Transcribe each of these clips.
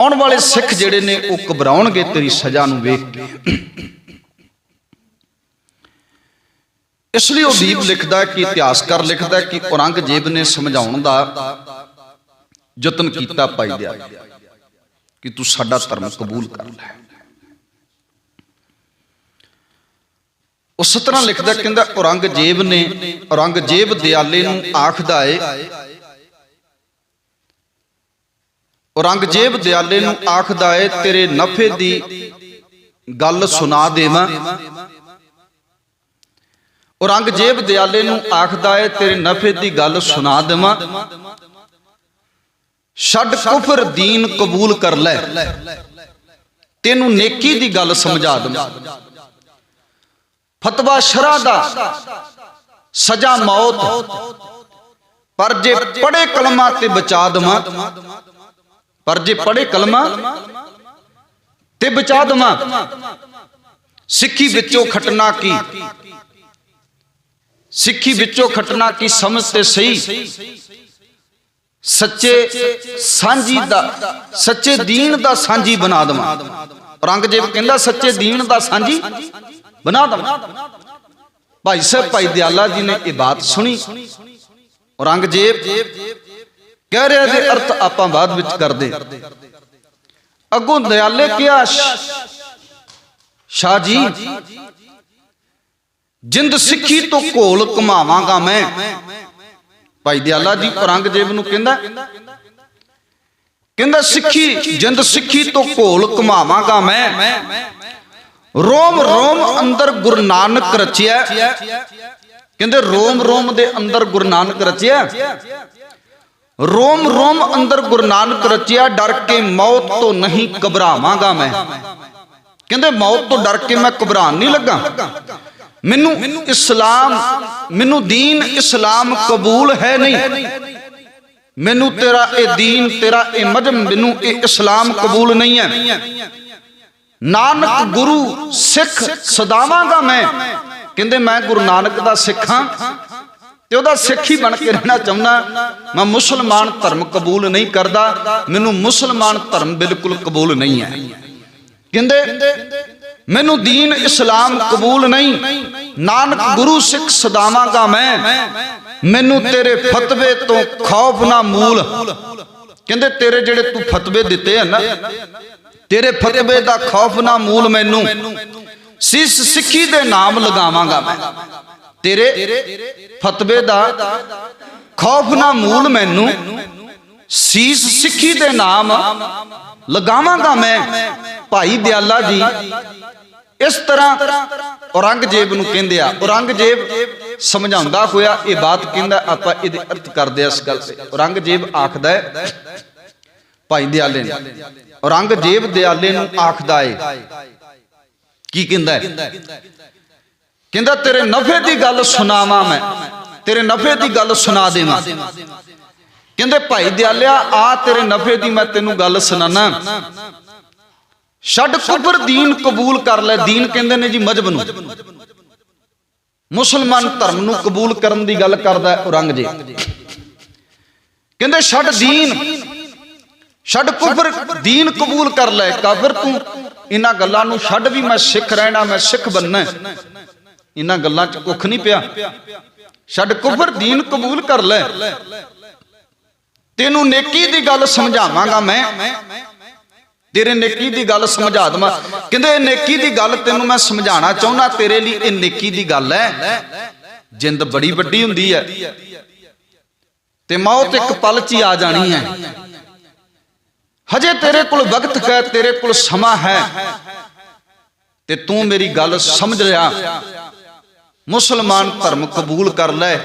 ਆਉਣ ਵਾਲੇ ਸਿੱਖ ਜਿਹੜੇ ਨੇ, ਉਹ ਘਬਰਾਉਣਗੇ, ਤੇਰੀ ਸਜ਼ਾ ਨੂੰ ਵੇਖ ਕੇ। ਇਸ ਲਈ ਉਹ ਦੀਪ ਲਿਖਦਾ ਕਿ, ਇਤਿਹਾਸਕਾਰ ਲਿਖਦਾ ਕਿ, ਔਰੰਗਜ਼ੇਬ ਨੇ ਸਮਝਾਉਣ ਦਾ ਯਤਨ ਕੀਤਾ ਪਾਈ ਦਿਆ ਕਿ ਤੂੰ ਸਾਡਾ ਧਰਮ ਕਬੂਲ ਕਰ ਲੈ। ਉਸ ਤਰ੍ਹਾਂ ਲਿਖਦਾ ਕਹਿੰਦਾ, ਔਰੰਗਜ਼ੇਬ ਨੇ, ਔਰੰਗਜ਼ੇਬ ਦਿਆਲੇ ਨੂੰ ਆਖਦਾ ਏ ਔਰੰਗਜ਼ੇਬ ਦਿਆਲੇ ਨੂੰ ਆਖਦਾ ਏ, ਤੇਰੇ ਨਫੇ ਦੀ ਗੱਲ ਸੁਣਾ ਦੇਵਾਂ। ਔਰੰਗਜ਼ੇਬ ਦਿਆਲੇ ਨੂੰ ਆਖਦਾ ਏ, ਤੇਰੇ ਨਫੇ ਦੀ ਗੱਲ ਸੁਣਾ ਦੇਵਾਂ। ਛੱਡ ਕੁਫਰ ਦੀਨ ਕਬੂਲ ਕਰ ਲੈ। ਤੈਨੂੰ ਨੇਕੀ ਦੀ ਗੱਲ ਸਮਝਾ ਦਵਾਂ। ਫਤਵਾ ਸ਼ਰਾ ਦਾ ਸਜ਼ਾ ਮੌਤ। ਪਰ ਜੇ ਪੜੇ ਕਲਮਾ ਤੇ ਬਚਾ ਦਵਾਂ ਪਰ ਜੇ ਪੜੇ ਕਲਮਾ ਤੇ ਬਚਾ ਦਵਾਂ, ਸਿੱਖੀ ਵਿੱਚੋਂ ਖਟਣਾ ਕੀ? ਸਿੱਖੀ ਵਿੱਚੋਂ ਖਟਣਾ ਕੀ ਸਮਝ ਤੇ ਸਹੀ? ਸੱਚੇ ਸਾਂਝੀ ਦਾ, ਸੱਚੇ ਦੀਨ ਦਾ ਸਾਂਝੀ ਬਣਾ ਦਵਾਂ। ਔਰੰਗਜ਼ੇਬ ਕਹਿੰਦਾ ਸੱਚੇ ਦੀਨ ਦਾ ਸਾਂਝੀ ਬਣਾ ਦਵਾਂ। ਭਾਈ ਸਾਹਿਬ, ਭਾਈ ਦਿਆਲਾ ਜੀ ਨੇ ਇਹ ਬਾਤ ਸੁਣੀ। ਔਰੰਗਜ਼ੇਬ ਕਹਿ ਰਿਹਾ ਦੇ ਅਰਥ ਆਪਾਂ ਬਾਅਦ ਵਿੱਚ ਕਰਦੇ। ਅੱਗੋਂ ਦਿਆਲੇ ਕਿਹਾ, ਸ਼ਾਹ ਜੀ, ਜਿੰਦ ਸਿੱਖੀ ਤੋਂ ਘੋਲ ਕਮਾਵਾਂਗਾ ਮੈਂ। ਭਾਈ ਦਿਆਲਾ ਜੀ ਔਰੰਗਜ਼ੇਬ ਨੂੰ ਕਹਿੰਦਾ ਕਹਿੰਦਾ ਸਿੱਖੀ, ਜਿੰਦ ਸਿੱਖੀ ਤੋਂ ਘੋਲ ਕਮਾਵਾਂਗਾ ਮੈਂ। ਰੋਮ ਰੋਮ ਅੰਦਰ ਗੁਰੂ ਨਾਨਕ ਰਚਿਆ। ਕਹਿੰਦੇ ਰੋਮ ਰੋਮ ਦੇ ਅੰਦਰ ਗੁਰੂ ਨਾਨਕ ਰਚਿਆ। ਰੋਮ ਰੋਮ ਅੰਦਰ ਗੁਰੂ ਨਾਨਕ ਰਚਿਆ, ਡਰ ਕੇ ਮੌਤ ਤੋਂ ਨਹੀਂ ਘਬਰਾਵਾਂਗਾ ਮੈਂ। ਕਹਿੰਦੇ ਮੌਤ ਤੋਂ ਡਰ ਕੇ ਮੈਂ ਘਬਰਾਣ ਨਹੀਂ ਲੱਗਾ। ਮੈਨੂੰ ਇਸਲਾਮ, ਮੈਨੂੰ ਦੀਨ ਇਸਲਾਮ ਕਬੂਲ ਹੈ ਨਹੀਂ। ਮੈਨੂੰ ਤੇਰਾ ਇਹ ਦੀਨ, ਤੇਰਾ ਇਹ ਮਜਮ, ਮੈਨੂੰ ਇਹ ਇਸਲਾਮ ਕਬੂਲ ਨਹੀਂ ਹੈ। ਨਾਨਕ ਗੁਰੂ ਸਿੱਖ ਸਦਾਵਾਂਗਾ ਮੈਂ। ਕਹਿੰਦੇ ਮੈਂ ਗੁਰੂ ਨਾਨਕ ਦਾ ਸਿੱਖਾਂ ਤੇ ਉਹਦਾ ਸਿੱਖ ਹੀ ਬਣ ਕੇ ਰਹਿਣਾ ਚਾਹੁੰਦਾ ਮੈਂ ਮੁਸਲਮਾਨ ਧਰਮ ਕਬੂਲ ਨਹੀਂ ਕਰਦਾ ਮੈਨੂੰ ਮੁਸਲਮਾਨ ਧਰਮ ਬਿਲਕੁਲ ਕਬੂਲ ਨਹੀਂ ਹੈ। ਕਹਿੰਦੇ ਮੈਨੂੰ ਦੀਨ ਇਸਲਾਮ ਕਬੂਲ ਨਹੀਂ। ਨਾਨਕ ਗੁਰੂ ਸਿੱਖ ਸਦਾਵਾਂਗਾ ਮੈਂ। ਮੈਨੂੰ ਤੇਰੇ ਫਤਵੇ ਤੋਂ ਖੌਫ ਨਾ ਮੂਲ। ਕਹਿੰਦੇ ਤੇਰੇ ਜਿਹੜੇ ਤੂੰ ਫਤਵੇ ਦਿੱਤੇ ਹਨ ਨਾ ਤੇਰੇ ਫਤਵੇ ਦਾ ਖੌਫ ਨਾ ਮੂਲ ਮੈਨੂੰ। ਸਿੱਖੀ ਦੇ ਨਾਮ ਲਗਾਵਾਂਗਾ ਮੈਂ। ਤੇਰੇ ਫਤਵੇ ਦਾ ਖੌਫ ਨਾ ਮੂਲ ਮੈਨੂੰ ਸੀਸ ਸਿੱਖੀ ਦੇ ਨਾਮ ਲਗਾਵਾਂਗਾ ਮੈਂ ਭਾਈ ਦਿਆਲਾ ਜੀ। ਇਸ ਤਰ੍ਹਾਂ ਔਰੰਗਜ਼ੇਬ ਨੂੰ ਕਹਿੰਦੇ ਆ ਔਰੰਗਜ਼ੇਬ ਸਮਝਾਉਂਦਾ ਹੋਇਆ ਇਹ ਬਾਤ ਕਹਿੰਦਾ ਆਪਾਂ ਇਹਦੇ ਅਰਥ ਕਰਦੇ ਆ ਇਸ ਗੱਲ ਤੇ। ਔਰੰਗਜ਼ੇਬ ਆਖਦਾ ਹੈ ਭਾਈ ਦਿਆਲੇ ਨੇ ਔਰੰਗਜ਼ੇਬ ਦਿਆਲੇ ਨੂੰ ਆਖਦਾ ਏ। ਕੀ ਕਹਿੰਦਾ ਹੈ? ਕਹਿੰਦਾ, ਤੇਰੇ ਨਫੇ ਦੀ ਗੱਲ ਸੁਣਾਵਾਂ ਮੈਂ। ਤੇਰੇ ਨਫੇ ਦੀ ਗੱਲ ਸੁਣਾ ਦੇਵਾਂ। ਕਹਿੰਦੇ, ਭਾਈ ਦਿਆਲਿਆ, ਆ ਤੇਰੇ ਨਫੇ ਦੀ ਮੈਂ ਤੈਨੂੰ ਗੱਲ ਸੁਣਾਣਾ ਛੱਡ ਕੁਫਰ ਦੀਨ ਕਬੂਲ ਕਰ ਲੈ। ਦੀਨ ਕਹਿੰਦੇ ਨੇ ਜੀ ਮਜਬ ਨੂੰ। ਮੁਸਲਮਾਨ ਧਰਮ ਨੂੰ ਕਬੂਲ ਕਰਨ ਦੀ ਗੱਲ ਕਰਦਾ ਹੈ ਔਰੰਗਜ਼ੇਬ। ਕਹਿੰਦੇ, ਛੱਡ ਦੀਨ, ਛੱਡ ਕੁਫਰ ਦੀਨ ਕਬੂਲ ਕਰ ਲੈ। ਕਾਫਰ ਤੂੰ ਇਹਨਾਂ ਗੱਲਾਂ ਨੂੰ ਛੱਡ ਵੀ ਮੈਂ ਸਿੱਖ ਰਹਿਣਾ, ਮੈਂ ਸਿੱਖ ਬੰਨਾ ਇਹਨਾਂ ਗੱਲਾਂ 'ਚ ਕੁੱਖ ਨਹੀਂ ਪਿਆ। ਛੱਡ ਕੁਫਰ ਦੀਨ ਕਬੂਲ ਕਰ ਲੈ। ਤੈਨੂੰ ਨੇਕੀ ਦੀ ਗੱਲ ਸਮਝਾਵਾਂਗਾ ਮੈਂ। ਤੇਰੇ ਨੇਕੀ ਦੀ ਗੱਲ ਸਮਝਾ ਦਵਾਂ। ਕਹਿੰਦੇ ਇਹ ਨੇਕੀ ਦੀ ਗੱਲ ਤੈਨੂੰ ਮੈਂ ਸਮਝਾਉਣਾ ਚਾਹੁੰਦਾ ਤੇਰੇ ਲਈ ਇਹ ਨੇਕੀ ਦੀ ਗੱਲ ਹੈ। ਜਿੰਦ ਬੜੀ ਵੱਡੀ ਹੁੰਦੀ ਹੈ। ਤੇ ਮੌਤ ਇੱਕ ਪਲ 'ਚ ਹੀ ਆ ਜਾਣੀ ਹੈ। ਹਜੇ ਤੇਰੇ ਕੋਲ ਵਕਤ ਹੈ ਤੇਰੇ ਕੋਲ ਸਮਾਂ ਹੈ। ਤੇ ਤੂੰ ਮੇਰੀ ਗੱਲ ਸਮਝ ਰਿਹਾ ਮੁਸਲਮਾਨ ਧਰਮ ਕਬੂਲ ਕਰ ਲੈ।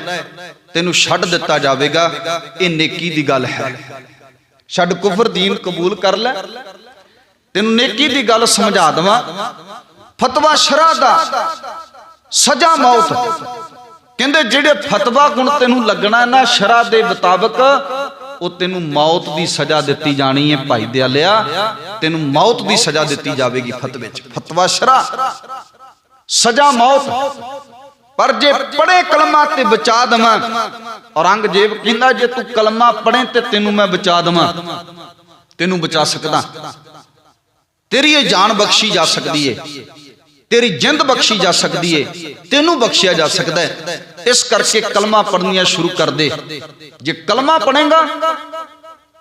ਤੈਨੂੰ ਛੱਡ ਦਿੱਤਾ ਜਾਵੇਗਾ। ਇਹ ਨੇਕੀ ਦੀ ਗੱਲ ਹੈ। ਛੱਡ ਕੁਫਰ ਦੀਨ ਕਬੂਲ ਕਰ ਲੈ। ਤੈਨੂੰ ਨੇਕੀ ਦੀ ਗੱਲ ਸਮਝਾ ਦਵਾਂ। ਫਤਵਾ ਸ਼ਰਾ ਦਾ। ਸਜ਼ਾ ਮੌਤ। ਕਹਿੰਦੇ ਜਿਹੜੇ ਫਤਵਾ ਗੁਣ ਤੈਨੂੰ ਲੱਗਣਾ ਨਾ ਸ਼ਰਾ ਦੇ ਮੁਤਾਬਕ, ਉਹ ਤੈਨੂੰ ਮੌਤ ਦੀ ਸਜ਼ਾ ਦਿੱਤੀ ਜਾਣੀ ਹੈ ਭਾਈ ਦਿਆਲਿਆ। ਤੈਨੂੰ ਮੌਤ ਦੀ ਸਜ਼ਾ ਦਿੱਤੀ ਜਾਵੇਗੀ ਫਤਵੇ ਚ। ਫਤਵਾ ਸ਼ਰਾ ਸਜ਼ਾ ਮੌਤ। ਪਰ ਜੇ ਪੜੇ ਕਲਮਾ ਤੇ ਬਚਾ ਦਵਾਂ। ਔਰੰਗਜ਼ੇਬ ਕਹਿੰਦਾ ਜੇ ਤੂੰ ਕਲਮਾ ਪੜੇ ਤੇ ਤੈਨੂੰ ਮੈਂ ਬਚਾ ਦਵਾਂ। ਤੈਨੂੰ ਬਚਾ ਸਕਦਾ। ਤੇਰੀ ਇਹ ਜਾਨ ਬਖਸ਼ੀ ਜਾ ਸਕਦੀ ਏ। ਤੇਰੀ ਜਿੰਦ ਬਖਸ਼ੀ ਜਾ ਸਕਦੀ ਏ। ਤੈਨੂੰ ਬਖਸ਼ਿਆ ਜਾ ਸਕਦਾ ਹੈ ਇਸ ਕਰਕੇ ਕਲਮਾ ਪੜਨੀਆਂ ਸ਼ੁਰੂ ਕਰ ਦੇ। ਜੇ ਕਲਮਾ ਪੜੇਗਾ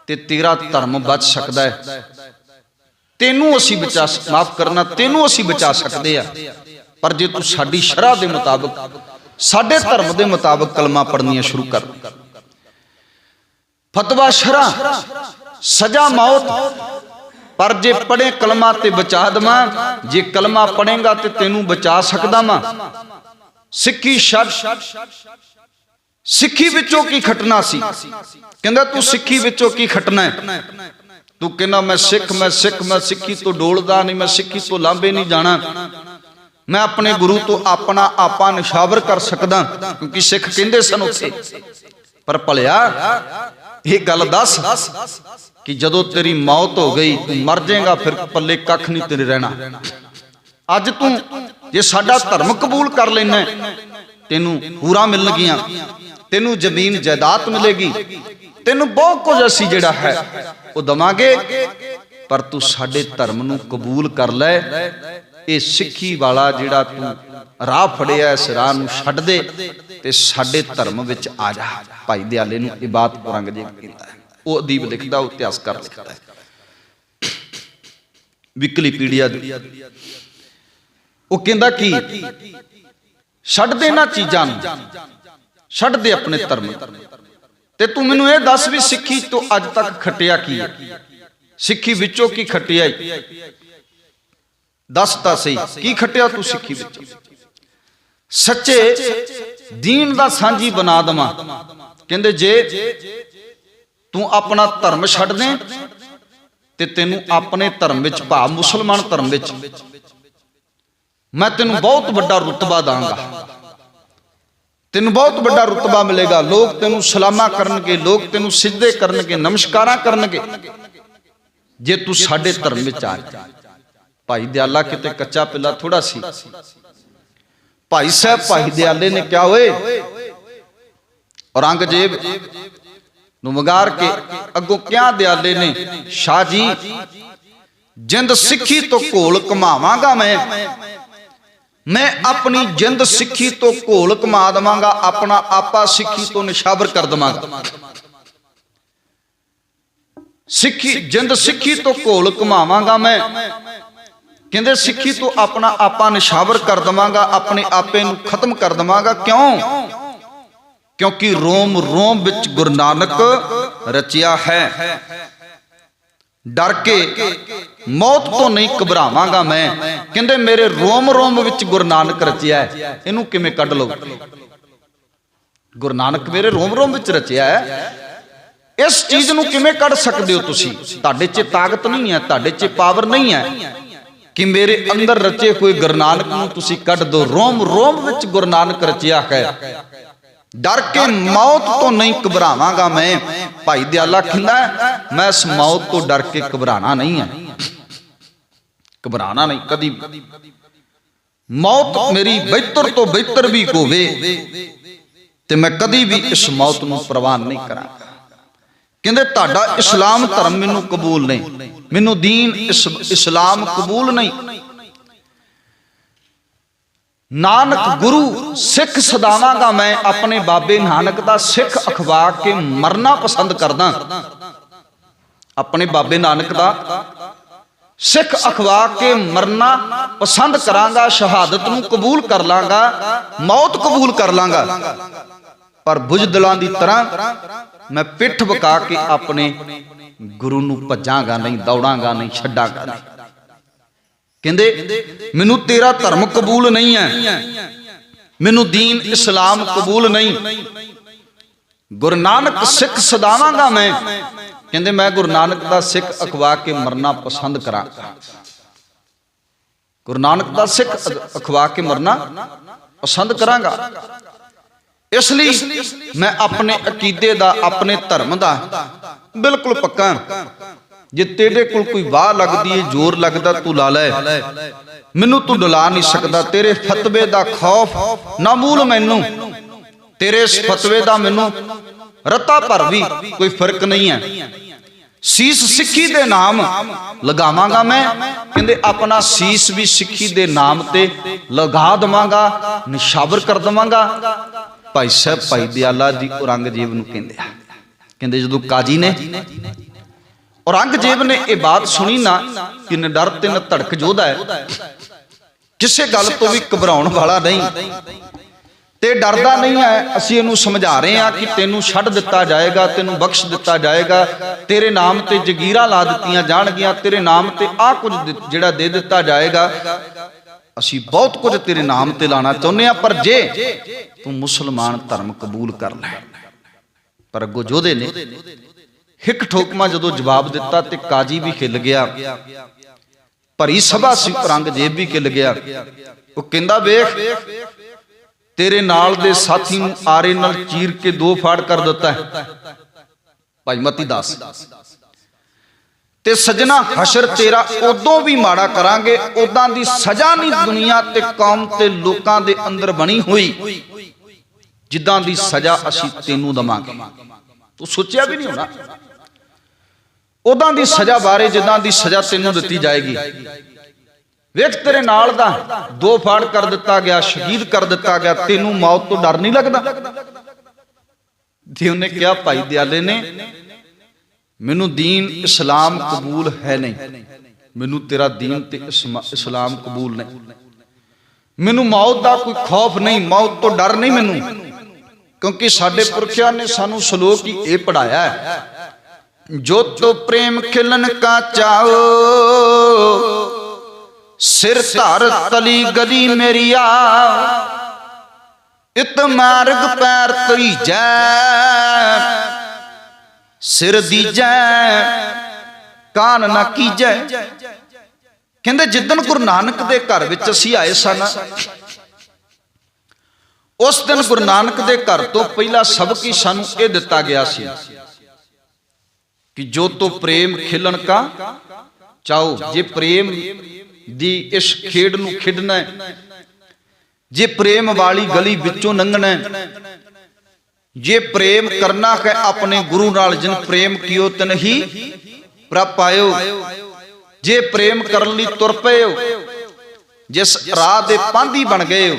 ਤੇ ਤੇਰਾ ਧਰਮ ਬਚ ਸਕਦਾ ਹੈ ਤੈਨੂੰ ਅਸੀਂ ਬਚਾ ਮਾਫ ਕਰਨਾ ਤੈਨੂੰ ਅਸੀਂ ਬਚਾ ਸਕਦੇ ਆ। ਪਰ ਜੇ ਤੂੰ ਸਾਡੀ ਸ਼ਰ੍ਹਾ ਦੇ ਮੁਤਾਬਕ, ਸਾਡੇ ਧਰਮ ਦੇ ਮੁਤਾਬਕ ਕਲਮਾ ਪੜਨੀਆਂ ਸ਼ੁਰੂ ਕਰ। ਫਤਵਾ ਸ਼ਰ੍ਹਾ, ਸਜ਼ਾ ਮੌਤ। ਪਰ ਜੇ ਪੜੇ ਕਲਮਾ ਤੇ ਬਚਾ ਦਵਾਂ, ਜੇ ਕਲਮਾ ਪੜੇਗਾ ਤੇ ਤੈਨੂੰ ਬਚਾ ਸਕਦਾ ਮੈਂ ਸਿੱਖੀ ਛੱਡ। ਸਿੱਖੀ ਵਿੱਚੋਂ ਕੀ ਖਟਣਾ ਸੀ? ਕਹਿੰਦਾ, ਤੂੰ ਸਿੱਖੀ ਵਿੱਚੋਂ ਕੀ ਖਟਣਾ ਹੈ? ਤੂੰ ਕਹਿੰਦਾ, ਮੈਂ ਸਿੱਖ ਮੈਂ ਸਿੱਖ, ਮੈਂ ਸਿੱਖੀ ਤੋਂ ਡੋਲਦਾ ਨਹੀਂ, ਮੈਂ ਸਿੱਖੀ ਤੋਂ ਲਾਂਬੇ ਨਹੀਂ ਜਾਣਾ। ਮੈਂ ਆਪਣੇ ਗੁਰੂ ਤੋਂ ਆਪਣਾ ਆਪਾ ਨਿਸ਼ਾਵਰ ਕਰ ਸਕਦਾ ਕਿਉਂਕਿ ਸਿੱਖ ਕਹਿੰਦੇ ਸਨ ਉੱਥੇ। ਪਰ ਭਲਿਆ, ਇਹ ਗੱਲ ਦੱਸ ਕਿ ਜਦੋਂ ਤੇਰੀ ਮੌਤ ਹੋ ਗਈ, ਤੂੰ ਮਰ ਜਾਏਗਾ, ਫਿਰ ਪੱਲੇ ਕੱਖ ਨਹੀਂ ਤੇਰੇ ਰਹਿਣਾ। ਅੱਜ ਤੂੰ ਜੇ ਸਾਡਾ ਧਰਮ ਕਬੂਲ ਕਰ ਲੈਣਾ ਤੈਨੂੰ ਪੂਰਾ ਮਿਲਣਗੀਆਂ ਤੈਨੂੰ ਜ਼ਮੀਨ ਜਾਇਦਾਦ ਮਿਲੇਗੀ, ਤੈਨੂੰ ਬਹੁਤ ਕੁਝ ਅਸੀਂ ਜਿਹੜਾ ਹੈ, ਉਹ ਦਵਾਂਗੇ, ਪਰ ਤੂੰ ਸਾਡੇ ਧਰਮ ਨੂੰ ਕਬੂਲ ਕਰ ਲੈ ਇਹ ਸਿੱਖੀ ਵਾਲਾ ਜਿਹੜਾ ਤੂੰ ਰਾਹ ਫੜਿਆ ਇਸ ਰਾਹ ਨੂੰ ਛੱਡ ਦੇ ਤੇ ਸਾਡੇ ਧਰਮ ਵਿੱਚ ਆ ਜਾ। ਭਾਈ ਦਿਆਲੇ ਨੂੰ ਇਬਾਦਤ ਪੁਰੰਗਜੀਤ ਕਹਿੰਦਾ ਉਹ ਅਦੀਬ ਲਿਖਦਾ, ਉਹ ਇਤਿਹਾਸਕਾਰ ਲਿਖਦਾ ਹੈ। ਵਿਕਲੀਪੀਡੀਆ ਦੀ। ਉਹ ਕਹਿੰਦਾ ਕੀ ਛੱਡ ਦੇ ਇਹਨਾਂ ਚੀਜ਼ਾਂ ਨੂੰ ਛੱਡ ਦੇ ਆਪਣੇ ਧਰਮ ਤੇ ਤੂੰ ਮੈਨੂੰ ਇਹ ਦੱਸ ਵੀ ਸਿੱਖੀ ਤੋਂ ਅੱਜ ਤੱਕ ਖਟਿਆ ਕੀ ਹੈ? ਸਿੱਖੀ ਵਿੱਚੋਂ ਕੀ ਖਟਿਆ ਈ? ਦੱਸ ਤਾਂ ਸਹੀ, ਕੀ ਖਟਿਆ ਤੂੰ ਸਿੱਖੀ ਵਿੱਚੋਂ? ਸੱਚੇ ਦੀਨ ਦਾ ਸਾਂਝੀ ਬਣਾ ਦਵਾਂ। ਕਹਿੰਦੇ ਜੇ ਤੂੰ ਆਪਣਾ ਧਰਮ ਛੱਡ ਦੇ ਤੇ ਤੈਨੂੰ ਆਪਣੇ ਧਰਮ ਵਿੱਚ ਭਾ, ਮੁਸਲਮਾਨ ਧਰਮ ਵਿੱਚ ਮੈਂ ਤੈਨੂੰ ਬਹੁਤ ਵੱਡਾ ਰੁਤਬਾ ਦਾਂਗਾ। ਤੈਨੂੰ ਬਹੁਤ ਵੱਡਾ ਰੁਤਬਾ ਮਿਲੇਗਾ। ਲੋਕ ਤੈਨੂੰ ਸਲਾਮਾ ਕਰਨਗੇ, ਲੋਕ ਤੈਨੂੰ ਸਿੱਧੇ ਕਰਨਗੇ, ਨਮਸਕਾਰਾਂ ਕਰਨਗੇ। ਜੇ ਤੂੰ ਸਾਡੇ ਧਰਮ ਵਿੱਚ ਆ ਜਾ। ਭਾਈ ਦਿਆਲਾ ਕਿਤੇ ਕੱਚਾ ਪਿੱਲਾ ਥੋੜਾ ਸੀ। ਭਾਈ ਸਾਹਿਬ, ਭਾਈ ਦਿਆਲੇ ਨੇ ਕਿਹਾ ਓਏ, ਔਰੰਗਜ਼ੇਬ ਨੂੰ ਵਗਾਰ ਕੇ ਅੱਗੋਂ ਕਿਹਾ ਦਿਆਲੇ ਨੇ, ਸ਼ਾਹ ਜੀ, ਜਿੰਦ ਸਿੱਖੀ ਤੋਂ ਘੋਲ ਕਮਾਵਾਂਗਾ ਮੈਂ। ਮੈਂ ਆਪਣੀ ਜਿੰਦ ਸਿੱਖੀ ਤੋਂ ਘੋਲ ਕਮਾ ਦਵਾਂਗਾ, ਆਪਣਾ ਆਪਾ ਸਿੱਖੀ ਤੋਂ ਨਿਸ਼ਾਵਰ ਕਰ ਦਵਾਂਗਾ। ਸਿੱਖੀ, ਜਿੰਦ ਸਿੱਖੀ ਤੋਂ ਘੋਲ ਕਮਾਵਾਂਗਾ ਮੈਂ। ਕਹਿੰਦੇ, ਸਿੱਖੀ ਤੋਂ ਆਪਣਾ ਆਪਾ ਨਿਸ਼ਾਵਰ ਕਰ ਦਵਾਂਗਾ, ਆਪਣੇ ਆਪੇ ਨੂੰ ਖਤਮ ਕਰ ਦਵਾਂਗਾ। ਕਿਉਂ? ਕਿਉਂਕਿ ਰੋਮ ਰੋਮ ਵਿੱਚ ਗੁਰੂ ਨਾਨਕ ਰਚਿਆ ਹੈ। ਡਰ ਕੇ ਮੌਤ ਤੋਂ ਨਹੀਂ ਘਬਰਾਵਾਂਗਾ ਮੈਂ। ਕਹਿੰਦੇ, ਮੇਰੇ ਰੋਮ ਰੋਮ ਵਿੱਚ ਗੁਰੂ ਨਾਨਕ ਰਚਿਆ ਹੈ। ਇਹਨੂੰ ਕਿਵੇਂ ਕੱਢ ਲਓ? ਗੁਰੂ ਨਾਨਕ ਮੇਰੇ ਰੋਮ ਰੋਮ ਵਿੱਚ ਰਚਿਆ ਹੈ। ਇਸ ਚੀਜ਼ ਨੂੰ ਕਿਵੇਂ ਕੱਢ ਸਕਦੇ ਹੋ ਤੁਸੀਂ? ਤੁਹਾਡੇ 'ਚ ਤਾਕਤ ਨਹੀਂ ਹੈ, ਤੁਹਾਡੇ 'ਚ ਪਾਵਰ ਨਹੀਂ ਹੈ। ਕਿ ਮੇਰੇ ਅੰਦਰ ਰਚੇ ਹੋਏ ਗੁਰੂ ਨਾਨਕ ਨੂੰ ਤੁਸੀਂ ਕੱਢ ਦਿਓ ਰੋਮ ਰੋਮ ਵਿੱਚ ਗੁਰੂ ਨਾਨਕ ਰਚਿਆ ਹੈ। ਡਰ ਕੇ ਮੌਤ ਤੋਂ ਨਹੀਂ ਘਬਰਾਵਾਂਗਾ ਮੈਂ। ਭਾਈ ਦਿਆਲਾ ਕਹਿੰਦਾ, ਮੈਂ ਇਸ ਮੌਤ ਤੋਂ ਡਰ ਕੇ ਘਬਰਾਣਾ ਨਹੀਂ ਹੈ ਘਬਰਾਣਾ ਨਹੀਂ, ਕਦੀ ਮੌਤ ਮੇਰੀ ਬਿਹਤਰ ਤੋਂ ਬਿਹਤਰ ਵੀ ਹੋਵੇ ਤੇ ਮੈਂ ਕਦੀ ਵੀ ਇਸ ਮੌਤ ਨੂੰ ਪ੍ਰਵਾਨ ਨਹੀਂ ਕਰਾਂਗਾ। ਕਹਿੰਦੇ ਤੁਹਾਡਾ ਇਸਲਾਮ ਧਰਮ ਮੈਨੂੰ ਕਬੂਲ ਨਹੀਂ। ਮੈਨੂੰ ਦੀਨ ਇਸ- ਇਸਲਾਮ ਕਬੂਲ ਨਹੀਂ। ਨਾਨਕ ਗੁਰੂ ਸਿੱਖ ਸਦਾਵਾਂਗਾ ਮੈਂ ਆਪਣੇ ਬਾਬੇ ਨਾਨਕ ਦਾ ਸਿੱਖ ਅਖਵਾ ਕੇ ਮਰਨਾ ਪਸੰਦ ਕਰਦਾ। ਆਪਣੇ ਬਾਬੇ ਨਾਨਕ ਦਾ ਸਿੱਖ ਅਖਵਾ ਕੇ ਮਰਨਾ ਪਸੰਦ ਕਰਾਂਗਾ ਸ਼ਹਾਦਤ ਨੂੰ ਕਬੂਲ ਕਰ ਲਾਂਗਾ ਮੌਤ ਕਬੂਲ ਕਰ ਲਾਂਗਾ। ਪਰ ਬੁਝਦਲਾਂ ਦੀ ਤਰ੍ਹਾਂ ਮੈਂ ਪਿੱਠ ਵਕਾ ਕੇ ਆਪਣੇ ਗੁਰੂ ਨੂੰ ਭੱਜਾਂਗਾ ਨਹੀਂ, ਦੌੜਾਂਗਾ ਨਹੀਂ, ਛੱਡਾਂਗਾ ਨਹੀਂ। ਕਹਿੰਦੇ, ਮੈਨੂੰ ਤੇਰਾ ਧਰਮ ਕਬੂਲ ਨਹੀਂ ਹੈ। ਮੈਨੂੰ ਦੀਨ ਇਸਲਾਮ ਕਬੂਲ ਨਹੀਂ। ਗੁਰੂ ਨਾਨਕ ਸਿੱਖ ਸਦਾਵਾਂਗਾ ਮੈਂ। ਕਹਿੰਦੇ, ਮੈਂ ਗੁਰੂ ਨਾਨਕ ਦਾ ਸਿੱਖ ਅਖਵਾ ਕੇ ਮਰਨਾ ਪਸੰਦ ਕਰਾਂ। ਗੁਰੂ ਨਾਨਕ ਦਾ ਸਿੱਖ ਅਖਵਾ ਕੇ ਮਰਨਾ ਪਸੰਦ ਕਰਾਂਗਾ। ਇਸ ਲਈ ਮੈਂ ਆਪਣੇ ਅਕੀਦੇ ਦਾ, ਆਪਣੇ ਧਰਮ ਦਾ ਬਿਲਕੁਲ ਪੱਕਾ ਜੇ ਤੇਰੇ ਕੋਲ ਕੋਈ ਵਾਹ ਲੱਗਦੀ ਏ, ਜ਼ੋਰ ਲੱਗਦਾ, ਤੂੰ ਲਾ ਲੈ। ਮੈਨੂੰ ਤੂੰ ਡੁਲਾ ਨਹੀਂ ਸਕਦਾ। ਤੇਰੇ ਫਤਵੇ ਦਾ ਖੌਫ ਨਾ ਮੈਨੂੰ। ਤੇਰੇ ਇਸ ਫਤਵੇ ਦਾ ਮੈਨੂੰ ਰਤਾ ਭਰ ਵੀ ਕੋਈ ਫ਼ਰਕ ਨਹੀਂ ਹੈ। ਸੀਸ ਸਿੱਖੀ ਦੇ ਨਾਮ ਲਗਾਵਾਂਗਾ ਮੈਂ। ਕਹਿੰਦੇ ਆਪਣਾ ਸੀਸ ਵੀ ਸਿੱਖੀ ਦੇ ਨਾਮ ਤੇ ਲਗਾ ਦਵਾਂਗਾ, ਨਿਸ਼ਾਵਰ ਕਰ ਦਵਾਂਗਾ। ਭਾਈ ਸਾਹਿਬ, ਭਾਈ ਦਿਆਲਾ ਜੀ ਔਰੰਗਜ਼ੇਬ ਨੂੰ ਕਹਿੰਦੇ ਆ। ਕਹਿੰਦੇ ਜਦੋਂ ਕਾਜੀ ਨੇ ਔਰੰਗਜ਼ੇਬ ਨੇ ਇਹ ਬਾਤ ਸੁਣੀ ਨਾ ਕਿ ਨਿਡਰ ਤਿੰਨ ਧੜਕ ਜੋਧਾ ਹੈ। ਕਿਸੇ ਗੱਲ ਤੋਂ ਵੀ ਘਬਰਾਉਣ ਵਾਲਾ ਨਹੀਂ। ਤੇ ਡਰਦਾ ਨਹੀਂ ਹੈ, ਅਸੀਂ ਇਹਨੂੰ ਸਮਝਾ ਰਹੇ ਹਾਂ ਕਿ ਤੈਨੂੰ ਛੱਡ ਦਿੱਤਾ ਜਾਏਗਾ, ਤੈਨੂੰ ਬਖਸ਼ ਦਿੱਤਾ ਜਾਏਗਾ, ਤੇਰੇ ਨਾਮ ਤੇ ਜਗੀਰਾਂ ਲਾ ਦਿੱਤੀਆਂ ਜਾਣਗੀਆਂ, ਤੇਰੇ ਨਾਮ ਤੇ ਆ ਕੁਝ ਜਿਹੜਾ ਦੇ ਦਿੱਤਾ ਜਾਏਗਾ। ਅਸੀਂ ਬਹੁਤ ਕੁਝ ਤੇਰੇ ਨਾਮ ਤੇ ਲਾਣਾ ਚਾਹੁੰਦੇ ਆ ਪਰ ਜੇ ਤੂੰ ਮੁਸਲਮਾਨ ਧਰਮ ਕਬੂਲ ਕਰ ਲੈ। ਪਰ ਅੱਗੋਂ ਜੋਧੇ ਨੇ ਹਿੱਕ ਠੋਕਮਾ ਜਦੋਂ ਜਵਾਬ ਦਿੱਤਾ ਤੇ ਕਾਜੀ ਵੀ ਖਿੱਲ ਗਿਆ। ਭਰੀ ਸਭਾ ਸੀ, ਔਰੰਗਜ਼ੇਬ ਵੀ ਖਿੱਲ ਗਿਆ। ਉਹ ਕਹਿੰਦਾ, ਵੇਖ, ਤੇਰੇ ਨਾਲ ਦੇ ਸਾਥੀ ਨੂੰ ਆਰੇ ਨਾਲ ਚੀਰ ਕੇ ਦੋ ਫਾੜ ਕਰ ਦਿੱਤਾ ਹੈ। ਭਾਈ ਮਤੀ ਦਾਸ ਤੇ ਸਜਣਾ ਹਸ਼ਰ ਤੇਰਾ ਉਦੋਂ ਵੀ ਮਾੜਾ ਕਰਾਂਗੇ ਉਦਾਂ ਦੀ ਸਜ਼ਾ ਨਹੀਂ ਦੁਨੀਆ ਤੇ ਕੌਮ ਤੇ ਲੋਕਾਂ ਦੇ ਅੰਦਰ ਬਣੀ ਹੋਈ। ਜਿੱਦਾਂ ਦੀ ਸਜ਼ਾ ਅਸੀਂ ਤੈਨੂੰ ਦਵਾਂਗੇ। ਤੂੰ ਸੋਚਿਆ ਵੀ ਨਹੀਂ ਹੋਣਾ? ਉਦਾਂ ਦੀ ਸਜ਼ਾ ਬਾਰੇ ਜਿੱਦਾਂ ਦੀ ਸਜ਼ਾ ਤੈਨੂੰ ਦਿੱਤੀ ਜਾਏਗੀ। ਵੇਖ, ਤੇਰੇ ਨਾਲ ਦਾ ਦੋ ਫਾੜ ਕਰ ਦਿੱਤਾ ਗਿਆ, ਸ਼ਹੀਦ ਕਰ ਦਿੱਤਾ ਗਿਆ, ਤੈਨੂੰ ਮੌਤ ਤੋਂ ਡਰ ਨਹੀਂ ਲੱਗਦਾ? ਜੀ ਉਹਨੇ ਕਿਹਾ, ਭਾਈ ਦਿਆਲੇ ਨੇ ਮੈਨੂੰ ਦੀਨ ਇਸਲਾਮ ਕਬੂਲ ਹੈ ਨਹੀਂ। ਮੈਨੂੰ ਤੇਰਾ ਦੀਨ ਤੇ ਇਸਲਾਮ ਕਬੂਲ ਨਹੀਂ। ਮੈਨੂੰ ਮੌਤ ਦਾ ਕੋਈ ਖੌਫ ਨਹੀਂ, ਮੌਤ ਤੋਂ ਡਰ ਨਹੀਂ ਮੈਨੂੰ। ਕਿਉਂਕਿ ਸਾਡੇ ਪੁਰਖਿਆਂ ਨੇ ਸਾਨੂੰ ਸ਼ਲੋਕ ਹੀ ਇਹ ਪੜਾਇਆ ਹੈ ਜੋ ਤੋ ਪ੍ਰੇਮ ਖਿਲਨ ਕਾ ਚਾਓ, ਸਿਰ ਧਰ ਤਲੀ ਗਲੀ ਮੇਰੀਆ ਇਤ ਮਾਰਗ ਪੈਰ ਤਰੀਜੈ ਸਿਰ ਦੀਜੈ, ਕਾਨ ਨਾ ਕੀਜੈ। ਕਹਿੰਦੇ ਜਿੱਦਨ ਗੁਰੂ ਨਾਨਕ ਦੇ ਘਰ ਵਿੱਚ ਅਸੀਂ ਆਏ ਸਨ, ਉਸ ਦਿਨ ਗੁਰੂ ਨਾਨਕ ਦੇ ਘਰ ਤੋਂ ਪਹਿਲਾ ਸਬਕ ਹੀ ਸਾਨੂੰ ਇਹ ਦਿੱਤਾ ਗਿਆ ਸੀ ਕਿ ਜੋ ਤੋ ਪ੍ਰੇਮ ਖਿਲਣ ਕਾ ਚਾਓ ਜੇ ਪ੍ਰੇਮ ਦੀ ਇਸ ਖੇਡ ਨੂੰ ਖੇਡਣਾ ਹੈ, ਜੇ ਪ੍ਰੇਮ ਵਾਲੀ ਗਲੀ ਵਿੱਚੋਂ ਲੰਘਣਾ ਹੈ ਜੇ ਪ੍ਰੇਮ ਕਰਨਾ ਹੈ ਆਪਣੇ ਗੁਰੂ ਨਾਲ, ਜਿਨ ਪ੍ਰੇਮ ਕੀਓ ਤਨ ਹੀ ਪ੍ਰਪ ਜੇ ਪ੍ਰੇਮ ਕਰਨ ਲਈ ਤੁਰ ਪਏ ਹੋ ਜਿਸ ਰਾਹ ਦੇ ਪਾਂਧੀ ਬਣ ਗਏ ਹੋ,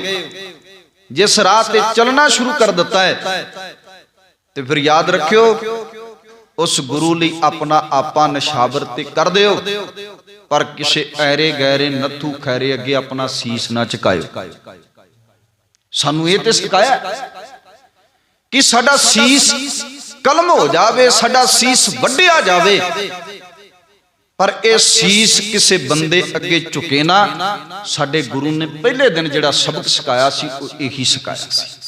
ਜਿਸ ਰਾਹ ਤੇ ਚੱਲਣਾ ਸ਼ੁਰੂ ਕਰ ਦਿੱਤਾ ਹੈ, ਤੇ ਫਿਰ ਯਾਦ ਰੱਖਿਓ, ਉਸ ਗੁਰੂ ਲਈ ਆਪਣਾ ਆਪਾ ਨਿਸ਼ਾਵਰ ਤੇ ਕਰ ਦਿਓ। ਪਰ ਕਿਸੇ ਐਰੇ ਗੈਰੇ ਨੱਥੂ ਖੈਰੇ ਅੱਗੇ ਆਪਣਾ ਸੀਸ ਨਾ ਝੁਕਾਇਓ। ਸਾਨੂੰ ਇਹ ਤੇ ਸਿਖਾਇਆ ਕਿ ਸਾਡਾ ਸੀਸ ਕਲਮ ਹੋ ਜਾਵੇ, ਸਾਡਾ ਸੀਸ ਵੱਢਿਆ ਜਾਵੇ। ਪਰ ਇਹ ਸੀਸ ਕਿਸੇ ਬੰਦੇ ਅੱਗੇ ਝੁਕੇ ਨਾ। ਸਾਡੇ ਗੁਰੂ ਨੇ ਪਹਿਲੇ ਦਿਨ ਜਿਹੜਾ ਸਬਕ ਸਿਖਾਇਆ ਸੀ, ਉਹ ਇਹੀ ਸਿਖਾਇਆ ਸੀ।